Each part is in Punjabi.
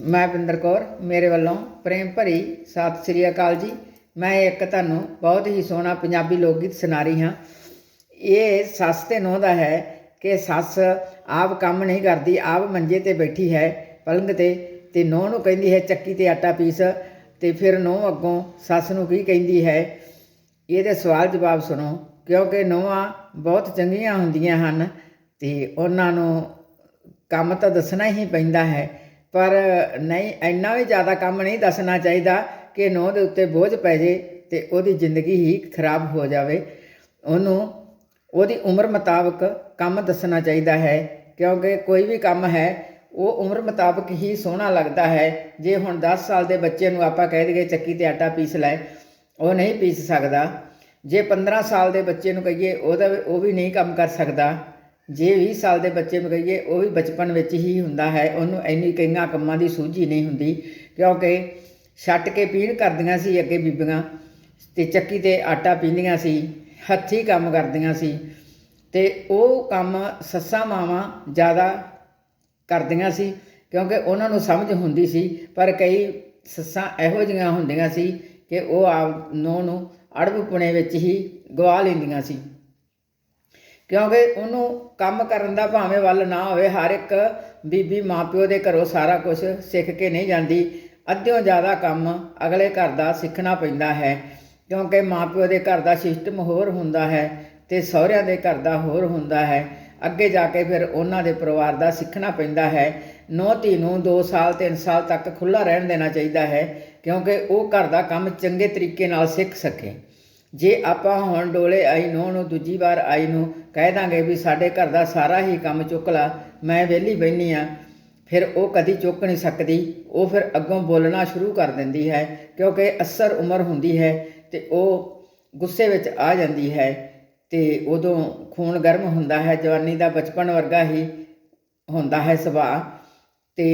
ਮੈਂ ਬਿੰਦਰ ਕੌਰ, ਮੇਰੇ ਵੱਲੋਂ ਪ੍ਰੇਮ ਭਰੀ ਸਤਿ ਸ੍ਰੀ ਅਕਾਲ ਜੀ। ਮੈਂ ਇੱਕ ਤੁਹਾਨੂੰ ਬਹੁਤ ਹੀ ਸੋਹਣਾ ਪੰਜਾਬੀ ਲੋਕ ਗੀਤ ਸੁਣਾ ਰਹੀ ਹਾਂ। ਇਹ ਸੱਸ ਤੇ ਨੂੰਹ ਦਾ ਹੈ ਕਿ ਸੱਸ ਆਪ ਕੰਮ ਨਹੀਂ ਕਰਦੀ, ਆਪ ਮੰਜੇ ਤੇ ਬੈਠੀ ਹੈ ਪਲੰਗ ਤੇ ਤੇ ਨੂੰਹ ਨੂੰ ਕਹਿੰਦੀ ਹੈ, ਚੱਕੀ ਤੇ ਆਟਾ ਪੀਸ। ਤੇ ਫਿਰ ਨੂੰਹ ਅੱਗੋਂ ਸੱਸ ਨੂੰ ਕੀ ਕਹਿੰਦੀ ਹੈ? ਇਹਦੇ ਸਵਾਲ ਜਵਾਬ ਸੁਣੋ, ਕਿਉਂਕਿ ਨੂੰਹਾਂ ਬਹੁਤ ਚੰਗੀਆਂ ਹੁੰਦੀਆਂ ਹਨ ਤੇ ਉਹਨਾਂ ਨੂੰ ਕੰਮ ਤਾਂ ਦੱਸਣਾ ਹੀ ਪੈਂਦਾ ਹੈ। ਪਰ ਨਹੀਂ, ਇੰਨਾ ਵੀ ਜ਼ਿਆਦਾ ਕੰਮ ਨਹੀਂ ਦੱਸਣਾ ਚਾਹੀਦਾ ਕਿ ਨੂੰਹ ਦੇ ਉੱਤੇ ਬੋਝ ਪੈ ਜੇ ਤੇ ਉਹਦੀ ਜ਼ਿੰਦਗੀ ਹੀ ਖਰਾਬ ਹੋ ਜਾਵੇ। ਉਹਨੂੰ, ਉਹਦੀ ਉਮਰ ਮੁਤਾਬਕ ਕੰਮ ਦੱਸਣਾ ਚਾਹੀਦਾ ਹੈ, ਕਿਉਂਕਿ ਕੋਈ ਵੀ ਕੰਮ ਹੈ, ਉਹ ਉਮਰ ਮੁਤਾਬਕ ਹੀ ਸੋਹਣਾ ਲੱਗਦਾ ਹੈ। ਜੇ ਹੁਣ 10 ਸਾਲ ਦੇ ਬੱਚੇ ਨੂੰ ਆਪਾਂ ਕਹਿ ਦਈਏ ਚੱਕੀ ਤੇ ਆਟਾ ਪੀਸ ਲੈ, ਉਹ ਨਹੀਂ ਪੀਸ ਸਕਦਾ। ਜੇ 15 ਸਾਲ ਦੇ ਬੱਚੇ ਨੂੰ ਕਹੀਏ, ਉਹਦਾ ਉਹ ਵੀ ਨਹੀਂ ਕੰਮ ਕਰ ਸਕਦਾ। ਜੇ 20 ਸਾਲ ਦੇ ਬੱਚੇ ਨੂੰ ਕਹੀਏ ਉਹ ਵੀ ਬਚਪਨ ਵਿੱਚ ਹੀ ਹੁੰਦਾ ਹੈ। ਉਹਨੂੰ ਇੰਨੀ ਕਈਆਂ ਕੰਮਾਂ ਦੀ ਸੂਝੀ ਨਹੀਂ ਹੁੰਦੀ, ਕਿਉਂਕਿ ਛੱਟ ਕੇ ਪੀਣ ਕਰਦੀਆਂ ਸੀ ਅੱਗੇ ਬੀਬੀਆਂ ਤੇ ਚੱਕੀ ਤੇ ਆਟਾ ਪੀਂਦੀਆਂ ਸੀ, ਹੱਥੀਂ ਕੰਮ ਕਰਦੀਆਂ ਸੀ ਤੇ ਉਹ ਕੰਮ ਸੱਸਾਂ ਮਾਵਾਂ ਜ਼ਿਆਦਾ ਕਰਦੀਆਂ ਸੀ, ਕਿਉਂਕਿ ਉਹਨਾਂ ਨੂੰ ਸਮਝ ਹੁੰਦੀ ਸੀ, ਪਰ ਕਈ ਸੱਸਾਂ ਇਹੋ ਜਿਹੀਆਂ ਹੁੰਦੀਆਂ ਸੀ ਕਿ ਉਹ ਆਪ ਨੂੰਹ ਨੂੰ ਅੜਬ ਪੁਣੇ ਵਿੱਚ ਹੀ ਗਵਾ ਲੈਂਦੀਆਂ ਸੀ। ਕਿਉਂਕਿ ਉਹਨੂੰ ਕੰਮ ਕਰਨ ਦਾ ਭਾਵੇਂ ਵੱਲ ਨਾ ਹੋਵੇ, ਹਰ ਇੱਕ ਬੀਬੀ ਮਾਪਿਓ ਦੇ ਘਰੋਂ ਸਾਰਾ ਕੁਝ ਸਿੱਖ ਕੇ ਨਹੀਂ ਜਾਂਦੀ। ਅੱਧਿਓਂ ਜ਼ਿਆਦਾ ਕੰਮ ਅਗਲੇ ਘਰ ਦਾ ਸਿੱਖਣਾ ਪੈਂਦਾ ਹੈ, ਕਿਉਂਕਿ ਮਾਪਿਓ ਦੇ ਘਰ ਦਾ ਸਿਸਟਮ ਹੋਰ ਹੁੰਦਾ ਹੈ ਤੇ ਸਹੁਰਿਆਂ ਦੇ ਘਰ ਦਾ ਹੋਰ ਹੁੰਦਾ ਹੈ। ਅੱਗੇ ਜਾ ਕੇ ਫਿਰ ਉਹਨਾਂ ਦੇ ਪਰਿਵਾਰ ਦਾ ਸਿੱਖਣਾ ਪੈਂਦਾ ਹੈ। ਨੌ ਧੀ ਨੂੰ 2 ਸਾਲ 3 ਸਾਲ ਤੱਕ ਖੁੱਲਾ ਰਹਿਣ ਦੇਣਾ ਚਾਹੀਦਾ ਹੈ, ਕਿਉਂਕਿ ਉਹ ਘਰ ਦਾ ਕੰਮ ਚੰਗੇ ਤਰੀਕੇ ਨਾਲ ਸਿੱਖ ਸਕੇ। ਜੇ ਆਪਾਂ ਹੁਣ ਡੋਲੇ ਆਈ ਨੂੰ ਨੂੰ ਦੂਜੀ ਵਾਰ ਆਈ ਨੂੰ ਕਹਿ ਦਾਂਗੇ ਵੀ ਸਾਡੇ ਘਰ ਦਾ ਸਾਰਾ ਹੀ ਕੰਮ ਚੁੱਕ ਲਾ, ਮੈਂ ਵਿਹਲੀ ਬੈਣੀ ਆ, ਫਿਰ ਉਹ ਕਦੀ ਚੁੱਕ ਨਹੀਂ ਸਕਦੀ, ਉਹ ਫਿਰ ਅੱਗੋਂ ਬੋਲਣਾ ਸ਼ੁਰੂ ਕਰ ਦਿੰਦੀ ਹੈ, ਕਿਉਂਕਿ ਅਸਰ ਉਮਰ ਹੁੰਦੀ ਹੈ ਤੇ ਉਹ ਗੁੱਸੇ ਵਿੱਚ ਆ ਜਾਂਦੀ ਹੈ ਤੇ ਉਦੋਂ ਖੂਨ ਗਰਮ ਹੁੰਦਾ ਹੈ, ਜਵਾਨੀ ਦਾ ਬਚਪਨ ਵਰਗਾ ਹੀ ਹੁੰਦਾ ਹੈ ਸੁਭਾਅ। ਤੇ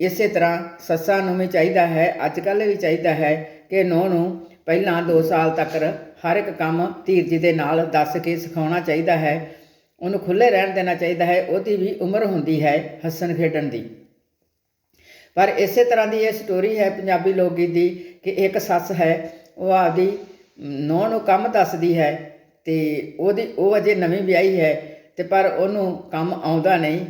ਇਸੇ ਤਰ੍ਹਾਂ ਸੱਸਾਂ ਨੂੰ ਵੀ ਚਾਹੀਦਾ ਹੈ, ਅੱਜ ਕੱਲ੍ਹ ਵੀ ਚਾਹੀਦਾ ਹੈ ਕਿ ਨੂੰਹ ਨੂੰ ਪਹਿਲਾਂ 2 ਸਾਲ ਤੱਕ ਹਰ ਇੱਕ ਕੰਮ ਧੀਰਜ ਦੇ ਨਾਲ ਦੱਸ ਕੇ ਸਿਖਾਉਣਾ ਚਾਹੀਦਾ ਹੈ। ਉਹਨੂੰ ਖੁੱਲੇ ਰਹਿਣ ਦੇਣਾ ਚਾਹੀਦਾ ਹੈ। ਉਹਦੀ ਵੀ ਉਮਰ ਹੁੰਦੀ ਹੈ ਹੱਸਣ ਖੇਡਣ ਦੀ। ਪਰ ਇਸੇ ਤਰ੍ਹਾਂ ਦੀ ਇਹ ਸਟੋਰੀ ਹੈ ਪੰਜਾਬੀ ਲੋਕ ਗੀਤ ਦੀ ਕਿ ਇੱਕ ਸੱਸ ਹੈ, ਉਹ ਆਪਦੀ ਨੂੰਹ ਨੂੰ ਕੰਮ ਦੱਸਦੀ ਹੈ ਤੇ ਉਹਦੀ, ਉਹ ਅਜੇ ਨਵੀਂ ਵਿਆਹੀ ਹੈ ਤੇ ਪਰ ਉਹਨੂੰ ਕੰਮ ਆਉਂਦਾ ਨਹੀਂ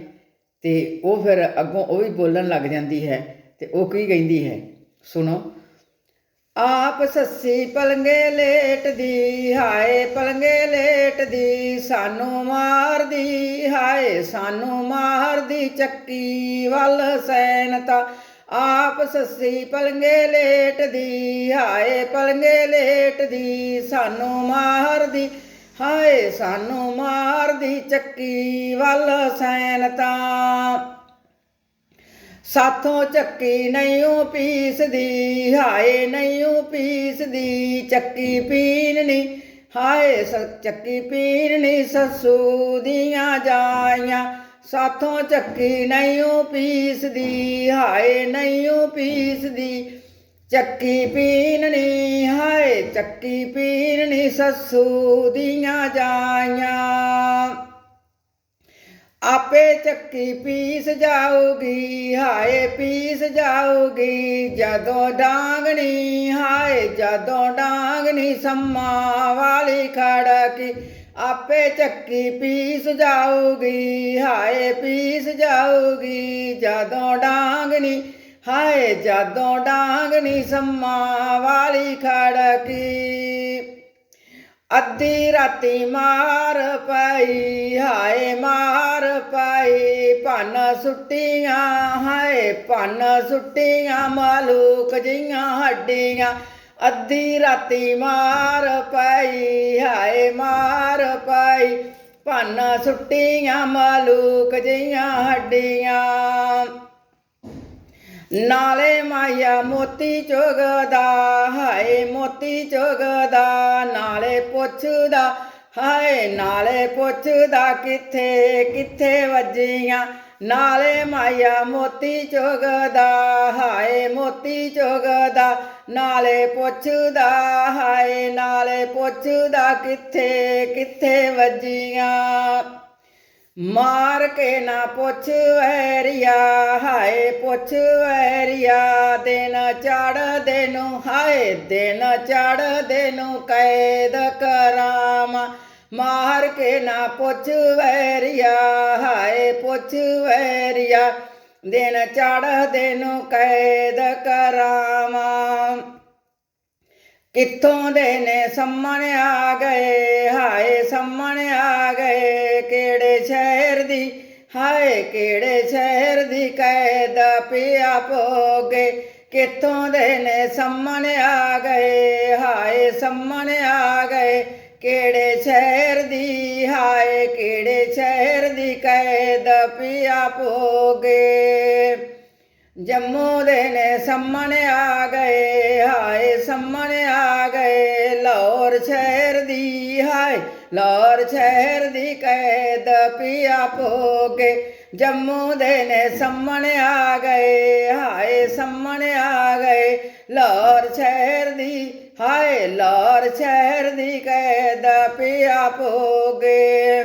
ਤੇ ਉਹ ਫਿਰ ਅੱਗੋਂ ਉਹ ਵੀ ਬੋਲਣ ਲੱਗ ਜਾਂਦੀ ਹੈ ਤੇ ਉਹ ਕੀ ਕਹਿੰਦੀ ਹੈ? ਸੁਣੋ। ਆਪ ਸੱਸੀ ਪਲੰਗੇ ਲੇਟਦੀ, ਹਾਏ ਪਲੰਗੇ ਲੇਟਦੀ, ਸਾਨੂੰ ਮਾਰਦੀ, ਹਾਏ ਸਾਨੂੰ ਮਾਰਦੀ ਚੱਕੀ ਵੱਲ ਸੈਨਤਾ। ਆਪ ਸੱਸੀ ਪਲੰਗੇ ਲੇਟਦੀ, ਹਾਏ ਪਲੰਗੇ ਲੇਟਦੀ, ਸਾਨੂੰ ਮਾਰਦੀ, ਹਾਏ ਸਾਨੂੰ ਮਾਰਦੀ ਚੱਕੀ ਵੱਲ ਸੈਨਤਾ। ਸਾਥੋਂ ਚੱਕੀ ਨਈਓ ਪੀਸਦੀ, ਹਾਏ ਨਈਓ ਪੀਸਦੀ, ਚੱਕੀ ਪੀਣਨੀ ਹਾਏ ਸ ਚੱਕੀ ਪੀਣਨੀ ਸੱਸੂ ਦੀਆਂ ਜਾਈਆਂ। ਸਾਥੋਂ ਚੱਕੀ ਨਈਓ ਪੀਸਦੀ, ਹਾਏ ਨਈਓ ਪੀਸਦੀ, ਚੱਕੀ ਪੀਣਨੀ ਹਾਏ ਚੱਕੀ ਪੀਣਨੀ ਸੱਸੂ ਦੀਆਂ ਜਾਈਆਂ। ਆਪੇ ਚੱਕੀ ਪੀਸ ਜਾਊਗੀ, ਹਾਏ ਪੀਸ ਜਾਊਗੀ। ਜਦੋਂ ਡਾਂਗਣੀ, ਹਾਏ ਜਦੋਂ ਡਾਂਗਣੀ ਸੰਮਾ ਵਾਲੀ ਖੜਕੀ, ਆਪੇ ਚੱਕੀ ਪੀਸ ਜਾਊਗੀ, ਹਾਏ ਪੀਸ ਜਾਊਗੀ। ਜਦੋਂ ਡਾਂਗਣੀ, ਹਾਏ ਜਦੋਂ ਡਾਂਗਣੀ ਸੰਮਾ ਵਾਲੀ ਖੜਕੀ। ਅੱਧੀ ਰਾਤੀ ਮਾਰ ਪਈ, ਹਾਏ ਮਾਰ ਪਈ। ਭੰਨ ਸੁੱਟੀਆਂ, ਹਾਏ ਭੰਨ ਸੁੱਟੀਆਂ, ਮਾਲੂਕ ਜੀਆਂ ਹੱਡੀਆਂ। ਅੱਧੀ ਰਾਤੀ ਮਾਰ ਪਈ, ਹਾਏ ਮਾਰ ਪਈ। ਭੰਨ ਸੁੱਟੀਆਂ, ਮਾਲੂਕ ਜੀਆਂ ਹੱਡੀਆਂ। ਨਾਲੇ ਮਾਇਆ ਮੋਤੀ ਚੁਗਦਾ, ਹਾਏ ਮੋਤੀ ਚੁਗਦਾ, ਨਾਲੇ ਪੁੱਛਦਾ, ਹਾਏ ਨਾਲੇ ਪੁੱਛਦਾ ਕਿੱਥੇ ਕਿੱਥੇ ਵੱਜੀਆਂ? ਨਾਲੇ ਮਾਇਆ ਮੋਤੀ ਚੁਗਦਾ, ਹਾਏ ਮੋਤੀ ਚੁਗਦਾ, ਨਾਲੇ ਪੁੱਛਦਾ, ਹਾਏ ਨਾਲੇ ਪੁੱਛਦਾ ਕਿੱਥੇ ਕਿੱਥੇ ਵੱਜੀਆਂ? ਮਾਰ ਕੇ ਨਾ ਪੁੱਛ ਵੈਰੀਆ, ਹਾਏ ਪੁੱਛ ਵੈਰੀਆ, ਦਿਨ ਚੜ੍ਹਦੇ ਨੂੰ ਹਾਏ ਦਿਨ ਚੜ੍ਹਦੇ ਨੂੰ ਕੈਦ ਕਰਾਵਾਂ ਮਾਰ ਕੇ ਨਾ ਪੁੱਛ ਵੈਰੀਆ, ਹਾਏ ਪੁੱਛ ਵੈਰੀਆ, ਦਿਨ ਚੜ੍ਹਦੇ ਨੂੰ ਕੈਦ ਕਰਾਵਾਂ ਕਿੱਥੋਂ ਦੇ ਨੇ ਸਾਹਮਣੇ ਆ ਗਏ, ਹਾਏ ਸਾਹਮਣੇ ਆ ਗਏ ਦੀ, ਹਾਏ ਕਿਹੜੇ ਸ਼ਹਿਰ ਦੀ ਕੈਦ ਪਿਆ ਪੋਗੇ ਕਿੱਥੋਂ ਦੇ ਨੇ ਸਾਹਮਣੇ ਆ ਗਏ? ਹਾਏ ਸਾਹਮਣੇ ਆ ਗਏ। ਕਿਹੜੇ ਸ਼ਹਿਰ ਦੀ, ਹਾਏ ਕਿਹੜੇ ਸ਼ਹਿਰ ਦੀ ਕੈਦ ਪਿਆ ਪੋਗੇ ਜੰਮੂ ਦੇ ਨੇ ਸਾਹਮਣੇ ਆ ਗਏ, ਹਾਏ ਸਾਹਮਣੇ ਆ ਗਏ। ਲਾਹੌਰ ਸ਼ਹਿਰ ਦੀ, ਹਾਏ ਲਾਹੌਰ ਸ਼ਹਿਰ ਦੀ ਕੈਦ ਪਿਆ ਪੋਗੇ ਜੰਮੂ ਦੇ ਨੇ ਸਾਹਮਣੇ ਆ ਗਏ, ਹਾਏ ਸਾਹਮਣੇ ਆ ਗਏ। ਲਾਹੌਰ ਸ਼ਹਿਰ ਦੀ, ਹਾਏ ਲਾਹੌਰ ਸ਼ਹਿਰ ਦੀ ਕੈਦ ਪਿਆ ਪੋਗੇ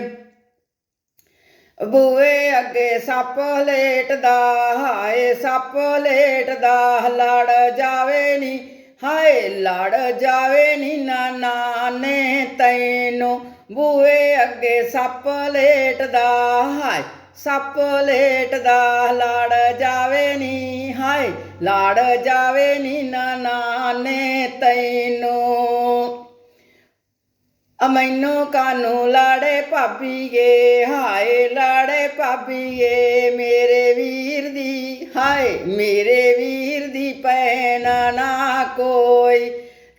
ਬੂਏ ਅੱਗੇ ਸੱਪ ਲੇਟਦਾ, ਹਾਏ ਸੱਪ ਲੇਟਦਾ, ਲੜ ਜਾਵੇ ਨੀ। ਹਾਏ ਲੜ ਜਾਵੇ ਨੀ ਨਾਨਾ ਨੇ ਤੈਨੂੰ। ਬੂਏ ਅੱਗੇ ਸੱਪ ਲੇਟਦਾ, ਹਾਏ ਸੱਪ ਲੇਟਦਾ, ਲੜ ਜਾਵੇ ਨੀ, ਹਾਏ ਲੜ ਜਾਵੇ ਨੀ ਨਾਨਾ ਨੇ ਤੈਨੂੰ। ਆ ਮੈਨੂੰ ਕਾਨੂੰ ਲਾੜੇ ਭਾਬੀਏ, ਹਾਏ ਲਾੜੇ ਭਾਬੀਏ, ਮੇਰੇ ਵੀਰ ਦੀ, ਹਾਏ ਮੇਰੇ ਵੀਰ ਦੀ ਪੈਣ ਨਾ ਕੋਈ।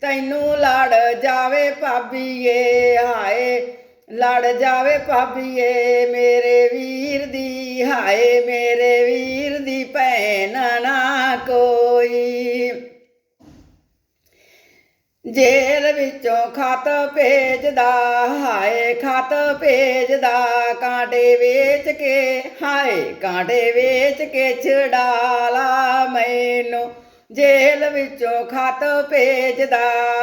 ਤੈਨੂੰ ਲੜ ਜਾਵੇ ਭਾਬੀਏ, ਹਾਏ। ਲੜ ਜਾਵੇ ਭਾਬੀਏ, ਮੇਰੇ ਵੀਰ ਦੀ, ਹਾਏ। ਮੇਰੇ ਵੀਰ ਦੀ ਭੈਣ ਨਾ ਕੋਈ। ਜੇਲ ਵਿੱਚੋਂ ਖਤ ਭੇਜਦਾ, ਹਾਏ। ਖਤ ਭੇਜਦਾ, ਕਾਂਟੇ ਵੇਚ ਕੇ, ਹਾਏ। ਕਾਂਟੇ ਵੇਚ ਕੇ ਛਡਾਲਾ ਮੈਨੂੰ। ਜੇਲ ਵਿੱਚੋਂ ਖਤ ਭੇਜਦਾ,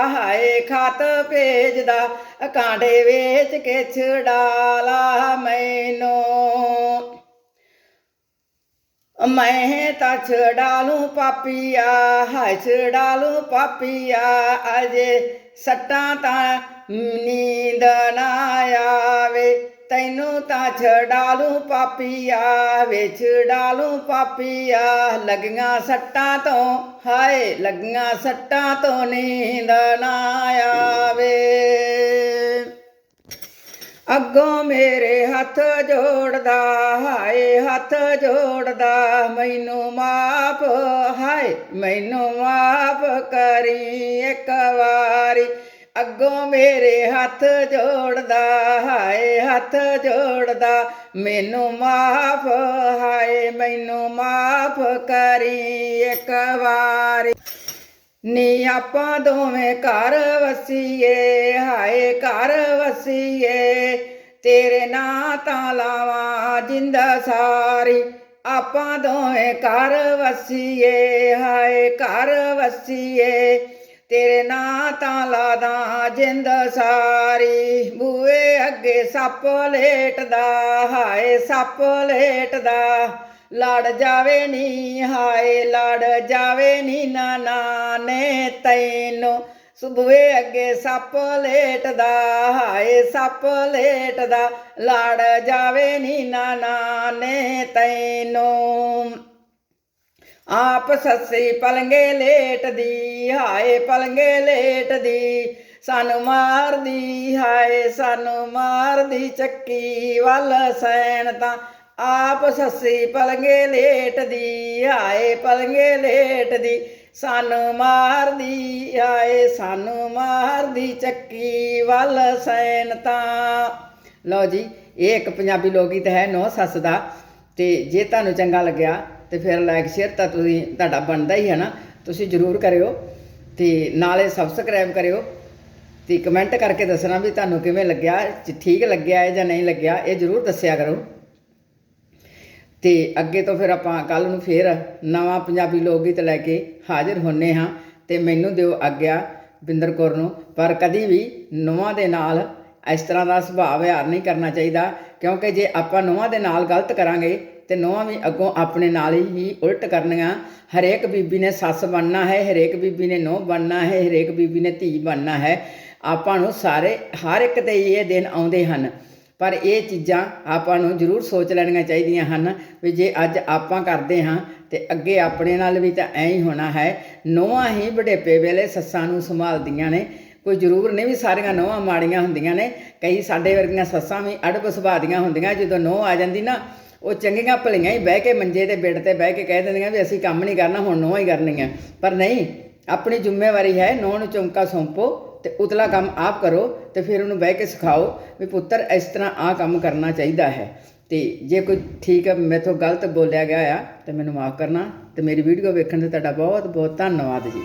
ਹਾਏ ਖਤ ਭੇਜਦਾ, ਕਾਂਡੇ ਵੇਚ ਕੇ ਛਡਾਲਾ ਮੈਨੂੰ। ਮੈਂ ਤਾਂ ਛਡਾ ਲੂੰ ਪਾਪੀਆ, ਹਾਏ ਛਡਾ ਲੂੰ ਪਾਪੀਆ, ਅਜੇ ਸੱਟਾਂ ਤਾਂ ਨੀਂਦ ਨਾ ਆਵੇ। ਤੈਨੂੰ ਤਾਂ ਛਡਾ ਲੂੰ ਪਾਪੀਆ ਵੇ ਛਡਾ ਲੂੰ ਪਾਪੀਆ। ਲੱਗੀਆਂ ਸੱਟਾਂ ਤੋਂ, ਹਾਏ, ਲੱਗੀਆਂ ਸੱਟਾਂ ਤੋਂ ਨੀਂਦ ਨਾ ਆਵੇ। ਅੱਗੋਂ ਮੇਰੇ ਹੱਥ ਜੋੜਦਾ, ਹਾਏ, ਹੱਥ ਜੋੜਦਾ, ਮੈਨੂੰ ਮਾਫ, ਹਾਏ, ਮੈਨੂੰ ਮਾਫ ਕਰੀ ਇੱਕ ਵਾਰੀ। ਅੱਗੋਂ ਮੇਰੇ ਹੱਥ ਜੋੜਦਾ, ਹਾਏ ਹੱਥ ਜੋੜਦਾ, ਮੈਨੂੰ ਮਾਫ, ਹਾਏ ਮੈਨੂੰ ਮਾਫ ਕਰੀ ਇੱਕ ਵਾਰੀ। ਨੀ ਆਪਾਂ ਦੋਵੇਂ ਘਰ ਵਸੀਏ, ਹਾਏ ਘਰ ਵਸੀਏ, ਤੇਰੇ ਨਾਂ ਤਾਂ ਲਾਵਾਂ ਜਿੰਦਾ ਸਾਰੀ। ਆਪਾਂ ਦੋਵੇਂ ਘਰ ਵਸੀਏ, ਹਾਏ ਘਰ ਵਸੀਏ ਤੇਰੇ ਨਾਂ ਤਾਂ ਲਾਦਾ ਜਿੰਦ ਸਾਰੀ। ਬੂਏ ਅੱਗੇ ਸੱਪ ਲੇਟਦਾ, ਹਾਏ ਸੱਪ ਲੇਟਦਾ। ਲੜ ਜਾਵੇ ਨੀ, ਹਾਏ ਲੜ ਜਾਵੇ ਨੀ ਨਾਨਾ ਨੇ ਤੈਨੂੰ। ਸੁਬਵੇ ਅੱਗੇ ਸੱਪ ਲੇਟਦਾ, ਹਾਏ ਸੱਪ ਲੇਟਦਾ। ਲੜ ਜਾਵੇ ਨੀ ਨਾਨਾ ਨੇ ਤੈਨੂੰ। ਆਪ ਸੱਸੀ ਪਲੰਗੇ ਲੇਟਦੀ, ਹਾਏ ਪਲੰਗੇ ਲੇਟਦੀ, ਸਾਨੂੰ ਮਾਰਦੀ, ਹਾਏ ਸਾਨੂੰ ਮਾਰਦੀ ਚੱਕੀ ਵੱਲ ਸੈਣ ਤਾਂ। ਆਪ ਸੱਸੀ ਪਲੰਗੇ ਲੇਟਦੀ, ਹਾਏ ਪਲੰਗੇ ਲੇਟਦੀ, ਸਾਨੂੰ ਮਾਰਦੀ ਆਏ ਸਾਨੂੰ ਮਾਰਦੀ ਚੱਕੀ ਵੱਲ ਸੈਨ ਤਾਂ। ਲਓ ਜੀ, ਇਹ ਇੱਕ ਪੰਜਾਬੀ ਲੋਕ ਗੀਤ ਹੈ ਨੌ ਸੱਸ ਦਾ, ਤੇ ਜੇ ਤੁਹਾਨੂੰ ਚੰਗਾ ਲੱਗਿਆ ਤੇ ਫਿਰ ਲਾਈਕ ਸ਼ੇਅਰ ਤਾਂ ਤੁਸੀਂ, ਤੁਹਾਡਾ ਬਣਦਾ ਹੀ ਹੈ ਨਾ, ਤੁਸੀਂ ਜਰੂਰ ਕਰਿਓ ਤੇ ਨਾਲੇ ਸਬਸਕ੍ਰਾਈਬ ਕਰਿਓ ਤੇ ਕਮੈਂਟ ਕਰਕੇ ਦੱਸਣਾ ਵੀ ਤੁਹਾਨੂੰ ਕਿਵੇਂ ਲੱਗਿਆ ਠੀਕ ਲੱਗਿਆ ਹੈ ਜਾਂ ਨਹੀਂ ਲੱਗਿਆ, ਇਹ ਜਰੂਰ ਦੱਸਿਆ ਕਰੋ। ਤੇ ਅੱਗੇ ਤੋਂ ਫਿਰ ਆਪਾਂ ਕੱਲ ਨੂੰ ਫੇਰ ਨਵਾਂ ਪੰਜਾਬੀ ਲੋਕ ਗੀਤ ਲੈ ਕੇ ਹਾਜ਼ਰ ਹੁੰਨੇ ਹਾਂ ਤੇ ਮੈਨੂੰ ਦਿਓ ਆਗਿਆ ਬਿੰਦਰ ਕੌਰ ਨੂੰ, ਪਰ ਕਦੀ ਵੀ ਨਵਾਂ ਦੇ ਨਾਲ ਇਸ ਤਰ੍ਹਾਂ ਦਾ ਸੁਭਾਅ ਵਿਹਾਰ ਨਹੀਂ ਕਰਨਾ ਚਾਹੀਦਾ, ਕਿਉਂਕਿ ਜੇ ਆਪਾਂ ਨੋਹਾਂ ਦੇ ਨਾਲ ਗਲਤ ਕਰਾਂਗੇ ਤੇ ਨੋਹਾਂ ਵੀ ਅੱਗੋਂ ਆਪਣੇ ਨਾਲ ਹੀ ਉਲਟ ਕਰਨੀਆਂ। ਹਰੇਕ ਬੀਬੀ ਨੇ ਸੱਸ ਬਣਨਾ ਹੈ, ਹਰੇਕ ਬੀਬੀ ਨੇ ਨੋਹ ਬਣਨਾ ਹੈ, ਹਰੇਕ ਬੀਬੀ ਨੇ ਧੀ ਬਣਨਾ ਹੈ। ਆਪਾਂ ਨੂੰ ਸਾਰੇ, ਹਰ ਇੱਕ ਤੇ ਹੀ ਇਹ ਦਿਨ ਆਉਂਦੇ ਹਨ। ਪਰ ਇਹ ਚੀਜ਼ਾਂ ਆਪਾਂ ਨੂੰ ਜ਼ਰੂਰ ਸੋਚ ਲੈਣੀਆਂ ਚਾਹੀਦੀਆਂ ਹਨ ਵੀ ਜੇ ਅੱਜ ਆਪਾਂ ਕਰਦੇ ਹਾਂ ਤੇ ਅੱਗੇ ਆਪਣੇ ਨਾਲ ਵੀ ਤਾਂ ਐਂ ਹੀ ਹੋਣਾ ਹੈ। ਨੋਹਾਂ ਹੀ ਵਡੇਪੇ ਵੇਲੇ ਸੱਸਾਂ ਨੂੰ ਸੰਭਾਲਦੀਆਂ ਨੇ। ਕੋਈ ਜ਼ਰੂਰ ਨਹੀਂ ਵੀ ਸਾਰੀਆਂ ਨੋਹਾਂ ਮਾੜੀਆਂ ਹੁੰਦੀਆਂ ਨੇ। ਕਈ ਸਾਡੇ ਵਰਗੀਆਂ ਸੱਸਾਂ ਵੀ ਅੜਬ ਸੁਭਾਅ ਦੀਆਂ ਹੁੰਦੀਆਂ। ਜਦੋਂ ਨੋਹ ਆ ਜਾਂਦੀ ਨਾ ਉਹ ਚੰਗੀਆਂ ਭਲੀਆਂ ਹੀ ਬਹਿ ਕੇ ਮੰਜੇ ਤੇ ਬੈੱਡ ਤੇ ਬਹਿ ਕੇ ਕਹਿ ਦਿੰਦੀਆਂ ਵੀ ਅਸੀਂ ਕੰਮ ਨਹੀਂ ਕਰਨਾ, ਹੁਣ ਨੋਹਾਂ ਹੀ ਕਰਨੀਆਂ। ਪਰ ਨਹੀਂ, ਆਪਣੀ ਜ਼ਿੰਮੇਵਾਰੀ ਹੈ ਨੋਹ ਨੂੰ ਚੌਂਕਾ ਸੌਂਪੋ ਤੇ ਉਤਲਾ ਕੰਮ ਆਪ ਕਰੋ ਤੇ ਫਿਰ ਉਹਨੂੰ ਬਹਿ ਕੇ ਸਿਖਾਓ ਵੀ ਪੁੱਤਰ, ਇਸ ਤਰ੍ਹਾਂ ਆਹ ਕੰਮ ਕਰਨਾ ਚਾਹੀਦਾ ਹੈ। ਤੇ ਜੇ ਕੋਈ ਠੀਕ ਹੈ ਮੈਥੋਂ ਗਲਤ ਬੋਲਿਆ ਗਿਆ ਆ, ਤੇ ਮੈਨੂੰ ਮਾਫ ਕਰਨਾ ਤੇ ਮੇਰੀ ਵੀਡੀਓ ਵੇਖਣ ਤੇ ਤੁਹਾਡਾ ਬਹੁਤ ਬਹੁਤ ਧੰਨਵਾਦ ਜੀ।